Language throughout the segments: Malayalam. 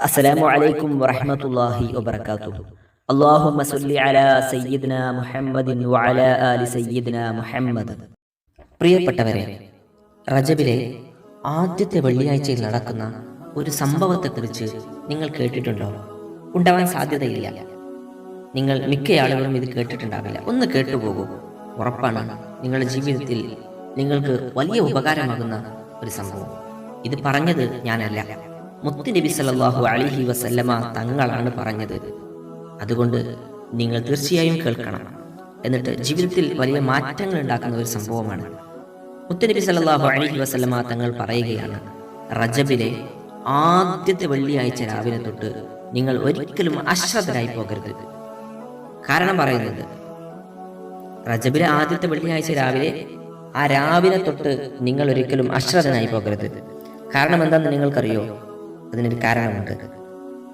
അസ്സലാമു അലൈക്കും വറഹ്മത്തുള്ളാഹി വബറകാതുഹു. അല്ലാഹുമ്മ സല്ലി അലാ സയ്യിദ്നാ മുഹമ്മദിൻ വഅലാ ആലി സയ്യിദ്നാ മുഹമ്മദ്. പ്രിയപ്പെട്ടവരെ റജബിലെ ആദ്യത്തെ വെള്ളിയാഴ്ചയിൽ നടക്കുന്ന ഒരു സംഭവത്തെക്കുറിച്ച് നിങ്ങൾ കേട്ടിട്ടുണ്ടോ? ഉണ്ടാവാൻ സാധ്യതയില്ല. നിങ്ങൾ മിക്ക ആളുകളും ഇത് കേട്ടിട്ടുണ്ടാവില്ല. ഒന്ന് കേട്ടുപോകൂ. ഉറപ്പാണ് നിങ്ങളുടെ ജീവിതത്തിൽ നിങ്ങൾക്ക് വലിയ ഉപകാരമാകുന്ന ഒരു സംഭവം. ഇത് പറഞ്ഞത് ഞാനല്ല. മുത്ത് നബി അലിഹി വസല്ലമ തങ്ങളാണ് പറഞ്ഞത്. അതുകൊണ്ട് നിങ്ങൾ തീർച്ചയായും കേൾക്കണം. എന്നിട്ട് ജീവിതത്തിൽ വലിയ മാറ്റങ്ങൾ ഉണ്ടാക്കുന്ന ഒരു സംഭവമാണ്. മുത്തനബി സല്ലല്ലാഹു അലിഹി വസല്ലമ തങ്ങൾ പറയുകയാണ് റജബിലെ ആദ്യത്തെ വെള്ളിയാഴ്ച രാവിലെ തൊട്ട് നിങ്ങൾ ഒരിക്കലും അശ്രദ്ധരായി പോകരുത്. കാരണം പറയുന്നത് റജബിലെ ആദ്യത്തെ വെള്ളിയാഴ്ച രാവിലെ ആ രാവിലെ തൊട്ട് നിങ്ങൾ ഒരിക്കലും അശ്രദ്ധനായി പോകരുത്. കാരണം എന്താണെന്ന് നിങ്ങൾക്കറിയോ? അതിനൊരു കാരണമുണ്ട്.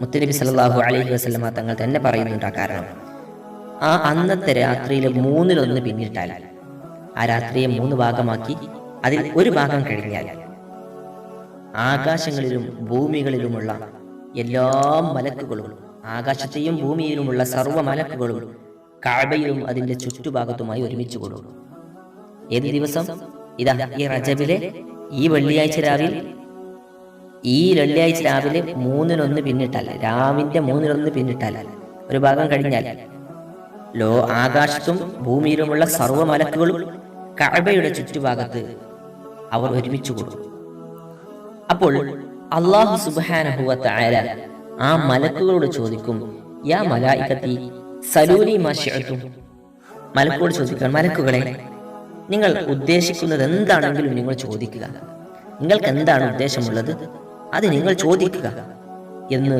മുത്തനബി സല്ലല്ലാഹു അലൈഹി വസ്ലമ തങ്ങൾ തന്നെ പറയുന്നുണ്ട് ആ കാരണം ആ അന്നത്തെ രാത്രിയിലെ മൂന്നിലൊന്ന് പിന്നിട്ടാൽ ആ രാത്രിയെ മൂന്ന് ഭാഗമാക്കി അതിൽ ഒരു ഭാഗം കഴിഞ്ഞാൽ ആകാശങ്ങളിലും ഭൂമികളിലുമുള്ള എല്ലാ മലക്കുകളും ആകാശത്തെയും ഭൂമിയിലുമുള്ള സർവ മലക്കുകളും കാഴ്ബയിലും അതിന്റെ ചുറ്റുഭാഗത്തുമായി ഒരുമിച്ച് കൊടുക്കും ഏത് ദിവസം? ഇതാ ഈ റജബിലെ ഈ വെള്ളിയാഴ്ച രാവിലെ ഈ വെള്ളിയാഴ്ച രാവിലെ മൂന്നിനൊന്ന് പിന്നിട്ടാൽ രാവിന്റെ മൂന്നിനൊന്ന് പിന്നിട്ടാൽ ഒരു ഭാഗം കഴിഞ്ഞാൽ ലോ ആകാശത്തും ഭൂമിയിലുമുള്ള സർവ മലക്കുകളും കഴബയുടെ ചുറ്റുഭാഗത്ത് അവർ ഒരുമിച്ച് കൊടുക്കും അപ്പോൾ അള്ളാഹു സുബാനഹുവത്ത ആയ ആ മലക്കുകളോട് ചോദിക്കും യാ മലായിക്കത്തി സലൂലി മാഷിഅത്തും? മലക്കോട് ചോദിക്കാൻ മലക്കുകളെ നിങ്ങൾ ഉദ്ദേശിക്കുന്നത് എന്താണെങ്കിലും നിങ്ങൾ ചോദിക്കുക. നിങ്ങൾക്ക് എന്താണ് ഉദ്ദേശമുള്ളത്? അത് നിങ്ങൾ ചോദിക്കുക എന്ന്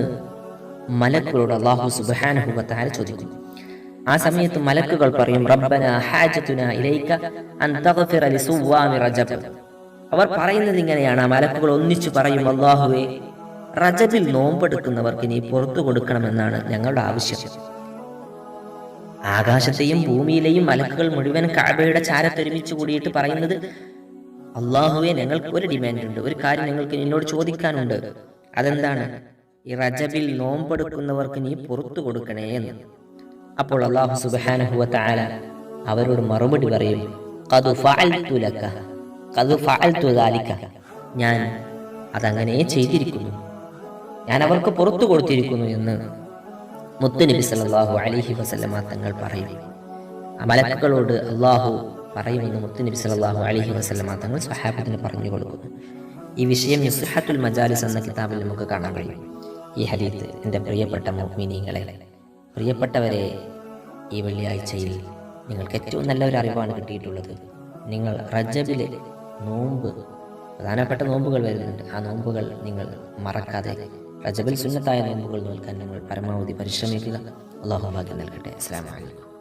മലക്കുകളോട് അള്ളാഹു സുബാനഹുവത്തായ ചോദിക്കുന്നു. ആ സമയത്ത് മലക്കുകൾ പറയും റബ്ബന ഹാജത്തുന ഇലൈക അൻ തഗ്ഫിറ റജബ്. അവർ പറയുന്നത് ഇങ്ങനെയാണ് ആ മലക്കുകൾ ഒന്നിച്ചു പറയും അള്ളാഹുവെ റജബിൽ നോമ്പെടുക്കുന്നവർക്ക് നീ പുറത്തു കൊടുക്കണമെന്നാണ് ഞങ്ങളുടെ ആവശ്യം. ആകാശത്തെയും ഭൂമിയിലെയും മലക്കുകൾ മുഴുവൻ കാബയുടെ ചാരത്തൊരുമിച്ച് കൂടിയിട്ട് പറയുന്നത് അള്ളാഹുവെ ഞങ്ങൾക്ക് ഒരു ഡിമാൻഡ് ഉണ്ട്. ഒരു കാര്യം ഞങ്ങൾക്ക് നിന്നോട് ചോദിക്കാനുണ്ട്. അതെന്താണ്? ഈ റജബിൽ നോമ്പെടുക്കുന്നവർക്ക് നീ പുറത്തു കൊടുക്കണേ എന്ന്. അപ്പോൾ അള്ളാഹു സുബാനഹുവ താല അവരോട് മറുപടി പറയും. ഞാൻ അതങ്ങനെ ചെയ്തിരിക്കുന്നു. ഞാൻ അവർക്ക് പുറത്തു കൊടുത്തിരിക്കുന്നു എന്ന്. മുത്തുനബി സല്ലല്ലാഹു അലൈഹി വസല്ലമ തങ്ങൾ പറയും. മലക്കുകളോട് അള്ളാഹു പറയുമെന്ന് മുത്തുനബി സല്ലല്ലാഹു അലഹി വസല്ലമ തങ്ങൾ സ്വഹാബത്തിന് പറഞ്ഞു കൊടുക്കുന്നു ഈ വിഷയം യുസുഹത്തുൽ മജാലിസ് എന്ന കിതാബിൽ നമുക്ക് കാണാൻ കഴിയും. ഈ ഹരീത്ത് എന്റെ പ്രിയപ്പെട്ട മുഅ്മിനീങ്ങളെ പ്രിയപ്പെട്ടവരെ ഈ വെള്ളിയാഴ്ചയിൽ നിങ്ങൾക്ക് ഏറ്റവും നല്ല ഒരു അറിവാണ് കിട്ടിയിട്ടുള്ളത്. നിങ്ങൾ റജബിൽ നോമ്പ് പ്രധാനപ്പെട്ട നോമ്പുകൾ വരുന്നുണ്ട്. ആ നോമ്പുകൾ നിങ്ങൾ മറക്കാതെ റജബിൽ സുന്നത്തായ നോമ്പുകൾ നോക്കാൻ നിങ്ങൾ പരമാവധി പരിശ്രമിക്കുക. അള്ളാഹു നൽകട്ടെ. അസ്സാം വലൈക്കും